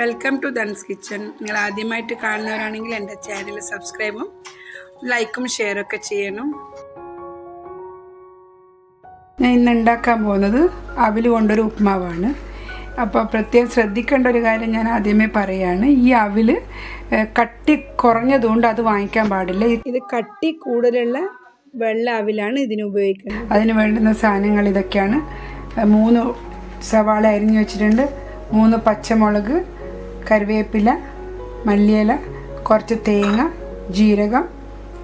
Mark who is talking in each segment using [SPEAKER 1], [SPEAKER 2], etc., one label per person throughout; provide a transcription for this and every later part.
[SPEAKER 1] Welcome to then kitchen നിങ്ങൾ ആദ്യമായിട്ട് കാണുന്നവരാണെങ്കിൽ എന്റെ ചാനൽ സബ്സ്ക്രൈബും ലൈക്കും ഷെയറൊക്കെ ചെയ്യണം. ഞാൻ ഇന്ന് ഉണ്ടാക്കാൻ പോകുന്നത് അവിൽ കൊണ്ടൊരു ഉപ്മാവാണ്. അപ്പോൾ പ്രത്യേകം ശ്രദ്ധിക്കേണ്ട ഒരു കാര്യം ഞാൻ ആദ്യമേ പറയാണ്. ഈ അവിൽ കട്ടി കുറഞ്ഞതുകൊണ്ട് അത് വാങ്ങിക്കാൻ പാടില്ല. ഇത് കട്ടി കൂടുതലുള്ള വെള്ള അവിലാണ് ഇതിന് ഉപയോഗിക്കുന്നത്. അതിന് വേണ്ടുന്ന സാധനങ്ങൾ ഇതൊക്കെയാണ്. മൂന്ന് സവാള അരിഞ്ഞു വെച്ചിട്ടുണ്ട്. മൂന്ന് പച്ചമുളക് കറിവേപ്പില മല്ലിയില കുറച്ച് തേങ്ങ ജീരകം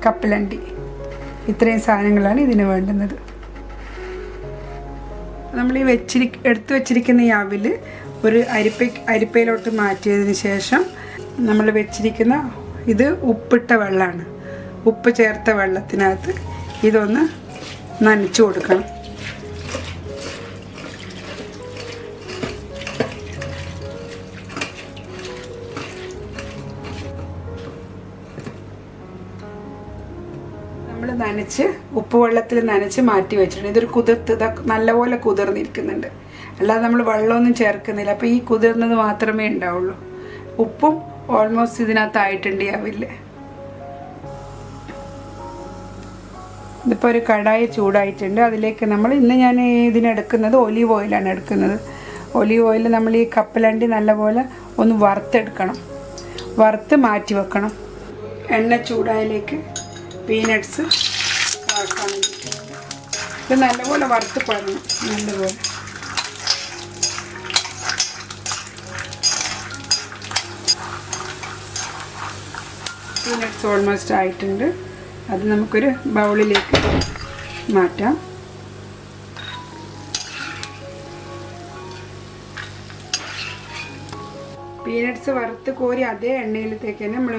[SPEAKER 1] കപ്പലണ്ടി. ഇത്രയും സാധനങ്ങളാണ് ഇതിന് വേണ്ടുന്നത്. നമ്മൾ ഈ വെച്ചിരി എടുത്തു വെച്ചിരിക്കുന്ന ഈ അവിൽ ഒരു അരിപ്പ അരിപ്പയിലോട്ട് മാറ്റിയതിന് ശേഷം നമ്മൾ വെച്ചിരിക്കുന്ന ഇത് ഉപ്പിട്ട വെള്ളമാണ് ഉപ്പ് ചേർത്ത വെള്ളത്തിനകത്ത് ഇതൊന്ന് നനച്ചു കൊടുക്കണം. നമ്മൾ നനച്ച് ഉപ്പ് വെള്ളത്തിൽ നനച്ച് മാറ്റി വെച്ചിട്ടുണ്ട്. ഇതൊരു കുതിർത്ത് നല്ലപോലെ കുതിർന്നിരിക്കുന്നുണ്ട്. അല്ലാതെ നമ്മൾ വെള്ളമൊന്നും ചേർക്കുന്നില്ല. അപ്പോൾ ഈ കുതിർന്നത് മാത്രമേ ഉണ്ടാവുള്ളൂ. ഉപ്പും ഓൾമോസ്റ്റ് ഇതിനകത്തായിട്ടുണ്ട് ആവില്ലേ ഇതിപ്പോൾ ഒരു കടായി ചൂടായിട്ടുണ്ട്. അതിലേക്ക് നമ്മൾ ഇന്ന് ഞാൻ ഇതിനെടുക്കുന്നത് ഒലീവ് ഓയിലാണ് എടുക്കുന്നത്. ഒലീവ് ഓയിൽ നമ്മൾ ഈ കപ്പലണ്ടി നല്ലപോലെ ഒന്ന് വറുത്തെടുക്കണം. വറുത്ത് മാറ്റി വെക്കണം. എണ്ണ ചൂടായതിലേക്ക് പീനട്സ് ഇത് നല്ലപോലെ വറുത്ത് പറഞ്ഞു നല്ലപോലെ. പീനട്സ് ഓൾമോസ്റ്റ് ആയിട്ടുണ്ട്. അത് നമുക്കൊരു ബൗളിലേക്ക് മാറ്റാം. പീനട്സ് വറുത്ത് കോരി അതേ എണ്ണയിലത്തേക്ക് തന്നെ നമ്മൾ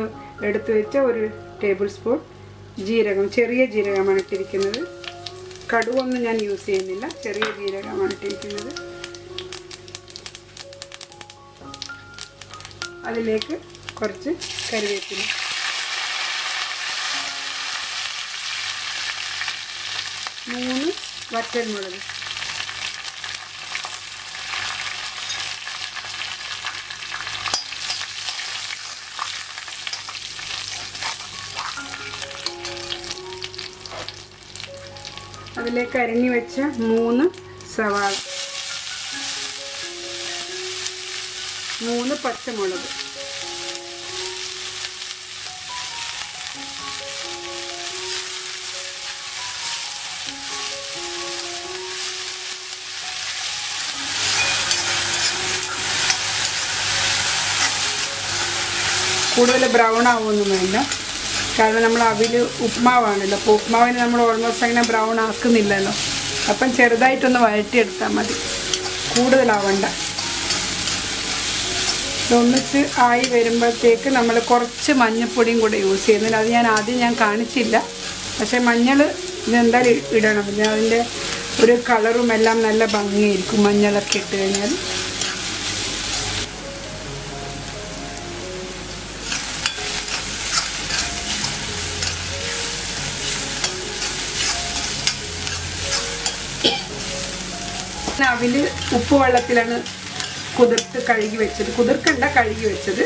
[SPEAKER 1] എടുത്തു വെച്ച ഒരു ടേബിൾ സ്പൂൺ ജീരകം ചെറിയ ജീരകമാണ് ഇട്ടിരിക്കുന്നത്. കടുവൊന്നും ഞാൻ യൂസ് ചെയ്യുന്നില്ല. ചെറിയ ജീരകമാണ് ഇട്ടിരിക്കുന്നത്. അതിലേക്ക് കുറച്ച് കറിവേപ്പില. മൂന്ന് വറ്റൽമുളക്. അതിലേക്ക് അരിഞ്ഞു വെച്ച മൂന്ന് സവാള. മൂന്ന് പച്ചമുളക്. കൂടുതൽ ബ്രൗൺ ആവുമൊന്നും വേണ്ട. കാരണം നമ്മൾ അവിൽ ഉപ്മാവാണല്ലോ. അപ്പോൾ ഉപ്മാവിന് നമ്മൾ ഓൾമോസ്റ്റ് അങ്ങനെ ബ്രൗൺ ആക്കുന്നില്ലല്ലോ. അപ്പം ചെറുതായിട്ടൊന്ന് വഴറ്റിയെടുത്താൽ മതി. കൂടുതലാവണ്ട. ഇതൊന്നിച്ച് ആയി വരുമ്പോഴത്തേക്ക് നമ്മൾ കുറച്ച് മഞ്ഞൾപ്പൊടിയും കൂടെ യൂസ് ചെയ്യുന്നില്ല അത് ഞാൻ ആദ്യം ഞാൻ കാണിച്ചില്ല. പക്ഷേ മഞ്ഞൾ ഇതെന്തായാലും ഇടണം. പിന്നെ അതിന്റെ ഒരു കളറും എല്ലാം നല്ല ഭംഗിയായിരിക്കും. മഞ്ഞളൊക്കെ ഇട്ട് കഴിഞ്ഞാൽ. അവിൽ ഉപ്പ് വെള്ളത്തിലാണ് കുതിർത്ത് കഴുകി വെച്ചത്. കുതിർക്കണ്ട കഴുകി വെച്ചത്.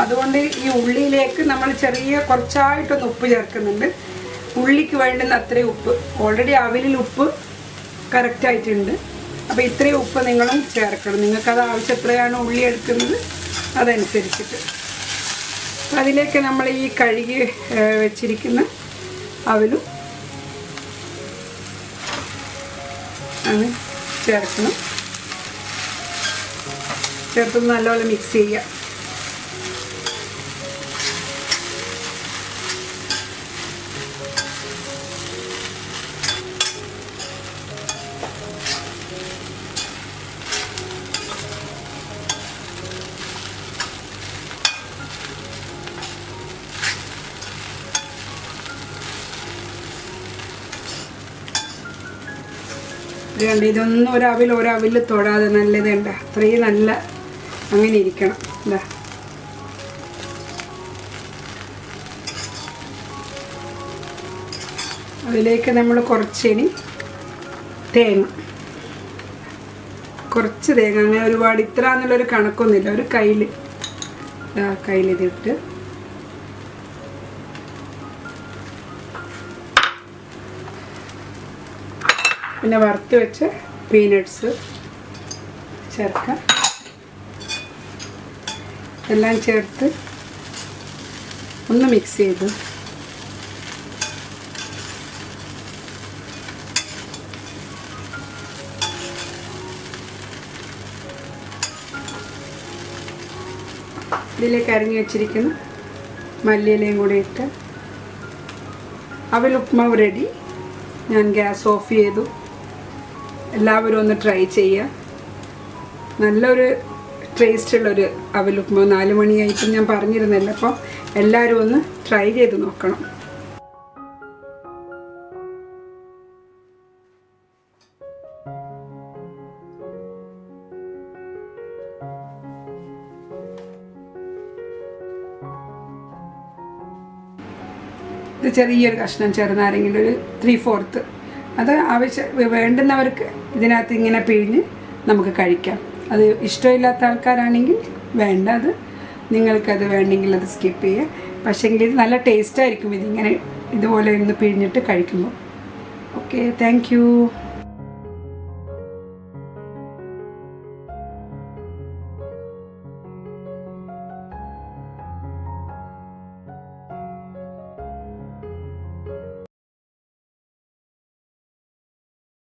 [SPEAKER 1] അതുകൊണ്ട് ഈ ഉള്ളിയിലേക്ക് നമ്മൾ ചെറിയ കുറച്ചായിട്ടൊന്ന് ഉപ്പ് ചേർക്കുന്നുണ്ട്. ഉള്ളിക്ക് വേണ്ടുന്ന അത്രയും ഉപ്പ്. ഓൾറെഡി അവിലിൽ ഉപ്പ് കറക്റ്റായിട്ടുണ്ട് അപ്പോൾ ഇത്രയും ഉപ്പ് നിങ്ങളും ചേർക്കണം. നിങ്ങൾക്കത് ആവശ്യം എത്രയാണ് ഉള്ളി എടുക്കുന്നത്. അതനുസരിച്ചിട്ട്. അതിലേക്ക് നമ്മൾ ഈ കഴുകി വെച്ചിരിക്കുന്ന അവലും ആണ്. ചേർക്കണം ചേർത്ത് നല്ലപോലെ മിക്സ് ചെയ്യുക. ഇത് ഇതൊന്നും ഒരവിൽ ഒരവിൽ തൊടാതെ നല്ലത് കണ്ട അത്രയും നല്ല അങ്ങനെ ഇരിക്കണം. എന്താ അതിലേക്ക് നമ്മൾ കുറച്ചിനി തേങ്ങ. കുറച്ച് തേങ്ങ. അങ്ങനെ ഒരുപാട് ഇത്ര എന്നുള്ളൊരു കണക്കൊന്നുമില്ല. ഒരു കയ്യിൽ കയ്യിലിതിട്ട്. പിന്നെ വറുത്ത് വെച്ച പീനട്ട്സ് ചേർക്കാം. എല്ലാം ചേർത്ത് ഒന്ന് മിക്സ് ചെയ്ത്. ഇതിലേക്ക് അരിഞ്ഞു വെച്ചിരിക്കുന്നു മല്ലിയിലയും കൂടി ഇട്ട് അവൽ ഉപ്മാവ് റെഡി ഞാൻ ഗ്യാസ് ഓഫ് ചെയ്തു. എല്ലാവരും ഒന്ന് ട്രൈ ചെയ്യുക. നല്ലൊരു ടേസ്റ്റുള്ളൊരു അവൽ ഉപ്മാവ് നാല് മണിയായിട്ടും ഞാൻ പറഞ്ഞിരുന്നല്ലോ. അപ്പോൾ എല്ലാവരും ഒന്ന് ട്രൈ ചെയ്ത് നോക്കണം. ചെറിയൊരു കഷ്ണം ചെറുനാരെങ്കിലും ഒരു ത്രീ ഫോർത്ത് അത് ആവശ്യം വേണ്ടുന്നവർക്ക് ഇതിനകത്ത് ഇങ്ങനെ പിഴിഞ്ഞ് നമുക്ക് കഴിക്കാം. അത് ഇഷ്ടമില്ലാത്ത ആൾക്കാരാണെങ്കിൽ വേണ്ട അത് നിങ്ങൾക്കത് വേണ്ടെങ്കിൽ അത് സ്കിപ്പ് ചെയ്യുക. പക്ഷേങ്കിൽ ഇത് നല്ല ടേസ്റ്റായിരിക്കും ഇതിങ്ങനെ ഇതുപോലെ ഒന്ന് പിഴിഞ്ഞിട്ട് കഴിക്കുമ്പോൾ. Okay thank